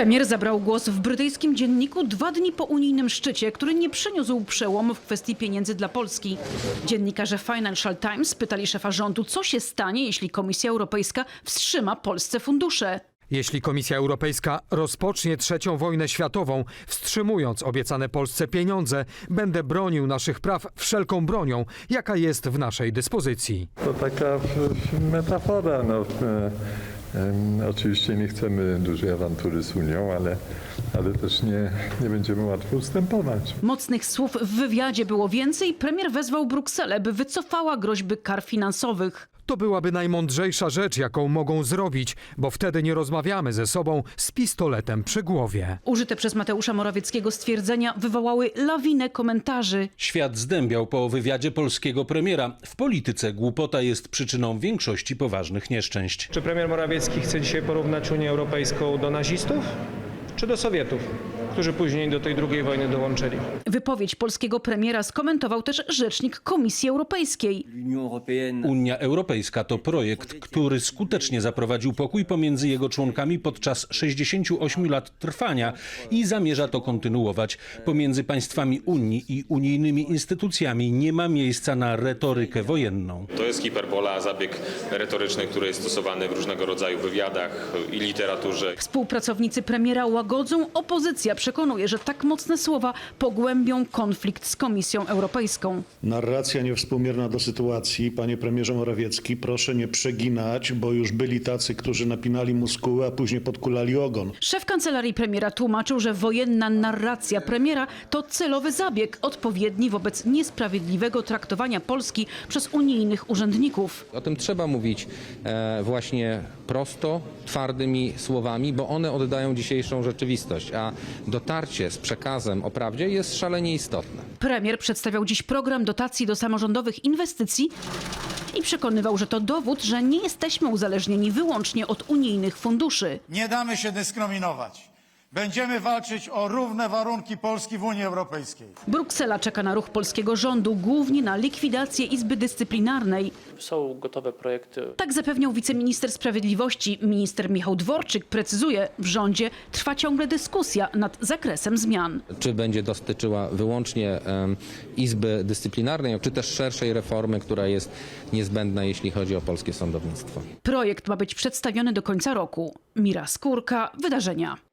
Premier zabrał głos w brytyjskim dzienniku dwa dni po unijnym szczycie, który nie przyniósł przełomu w kwestii pieniędzy dla Polski. Dziennikarze Financial Times pytali szefa rządu, co się stanie, jeśli Komisja Europejska wstrzyma Polsce fundusze. Jeśli Komisja Europejska rozpocznie trzecią wojnę światową, wstrzymując obiecane Polsce pieniądze, będę bronił naszych praw wszelką bronią, jaka jest w naszej dyspozycji. To taka e, metafora. No. Oczywiście nie chcemy dużej awantury z Unią, ale, ale też nie, nie będziemy łatwo ustępować. Mocnych słów w wywiadzie było więcej. Premier wezwał Brukselę, by wycofała groźby kar finansowych. To byłaby najmądrzejsza rzecz, jaką mogą zrobić, bo wtedy nie rozmawiamy ze sobą z pistoletem przy głowie. Użyte przez Mateusza Morawieckiego stwierdzenia wywołały lawinę komentarzy. Świat zdębiał po wywiadzie polskiego premiera. W polityce głupota jest przyczyną większości poważnych nieszczęść. Czy premier Morawiecki chce dzisiaj porównać Unię Europejską do nazistów czy do Sowietów, którzy później do tej drugiej wojny dołączyli? Wypowiedź polskiego premiera skomentował też rzecznik Komisji Europejskiej. Unia Europejska to projekt, który skutecznie zaprowadził pokój pomiędzy jego członkami podczas 68 lat trwania i zamierza to kontynuować. Pomiędzy państwami Unii i unijnymi instytucjami nie ma miejsca na retorykę wojenną. To jest hiperbola, zabieg retoryczny, który jest stosowany w różnego rodzaju wywiadach i literaturze. Współpracownicy premiera łagodzą, opozycja przekonuje, że tak mocne słowa pogłębią konflikt z Komisją Europejską. Narracja niewspółmierna do sytuacji. Panie premierze Morawiecki, proszę nie przeginać, bo już byli tacy, którzy napinali muskuły, a później podkulali ogon. Szef kancelarii premiera tłumaczył, że wojenna narracja premiera to celowy zabieg, odpowiedni wobec niesprawiedliwego traktowania Polski przez unijnych urzędników. O tym trzeba mówić e, właśnie prosto, twardymi słowami, bo one oddają dzisiejszą rzeczywistość, a dotarcie z przekazem o prawdzie jest szalenie istotne. Premier przedstawiał dziś program dotacji do samorządowych inwestycji i przekonywał, że to dowód, że nie jesteśmy uzależnieni wyłącznie od unijnych funduszy. Nie damy się dyskryminować. Będziemy walczyć o równe warunki Polski w Unii Europejskiej. Bruksela czeka na ruch polskiego rządu, głównie na likwidację Izby Dyscyplinarnej. Są gotowe projekty Tak zapewniał wiceminister sprawiedliwości. Minister Michał Dworczyk precyzuje, w rządzie trwa ciągle dyskusja nad zakresem zmian. Czy będzie dotyczyła wyłącznie em, Izby Dyscyplinarnej, czy też szerszej reformy, która jest niezbędna, jeśli chodzi o polskie sądownictwo. Projekt ma być przedstawiony do końca roku. Mira Skórka, wydarzenia.